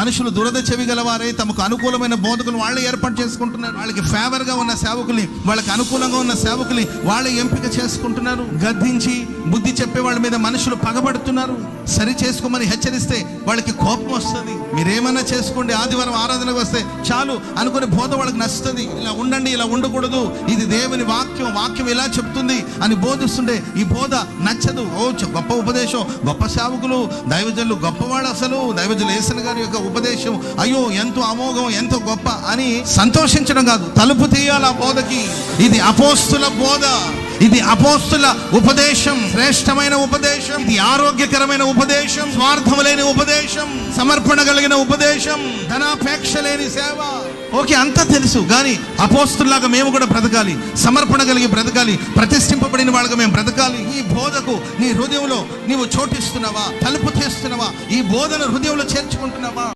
మనుషులు దురద చెవి గలవారై తమకు అనుకూలమైన బోధకులు వాళ్ళే ఏర్పాటు చేసుకుంటున్నారు. వాళ్ళకి ఫేవర్గా ఉన్న సేవకుల్ని వాళ్ళకి అనుకూలంగా ఉన్న సేవకుల్ని వాళ్ళే ఎంపిక చేసుకుంటున్నారు. గద్దించి బుద్ధి చెప్పే వాళ్ళ మీద మనుషులు పగబడుతున్నారు. సరి చేసుకోమని హెచ్చరిస్తే వాళ్ళకి కోపం వస్తుంది. మీరేమన్నా చేసుకోండి ఆదివారం ఆరాధనకు వస్తే చాలు అనుకునే బోధ వాళ్ళకి నచ్చుతుంది. ఇలా ఉండండి ఇలా ఉండకూడదు. ఇది దేవుని వాక్యం వాక్యం ఇలా చెప్తుంది అని బోధిస్తుండే ఈ బోధ నచ్చదు. ఓ చ- గొప్ప ఉపదేశం గొప్ప సేవకులు దైవజనులు గొప్పవాడు అసలు. దైవజనులు ఏసన గారి యొక్క ఉపదేశం అయ్యో ఎంతో అమోఘం ఎంతో గొప్ప అని సంతోషించడం కాదు. తలుపు తీయాలి ఆ బోధకి? ఇది అపోస్తుల బోధ. ఇది అపోస్తుల ఉపదేశం. శ్రేష్టమైన ఉపదేశం. ఇది ఆరోగ్యకరమైన ఉపదేశం. స్వార్థం లేని ఉపదేశం. సమర్పణ కలిగిన ఉపదేశం. ధనాపేక్ష లేని సేవ. ఓకే అంతా తెలుసు. కానీ అపోస్తుల్లాగా మేము కూడా బ్రతకాలి. సమర్పణ కలిగి బ్రతకాలి. ప్రతిష్ఠింపబడిన వాళ్ళగా మేము బ్రతకాలి. ఈ బోధకు నీ హృదయంలో నీవు చోటిస్తున్నావా? తలుపు తీస్తున్నావా? ఈ బోధన హృదయంలో చేర్చుకుంటున్నావా?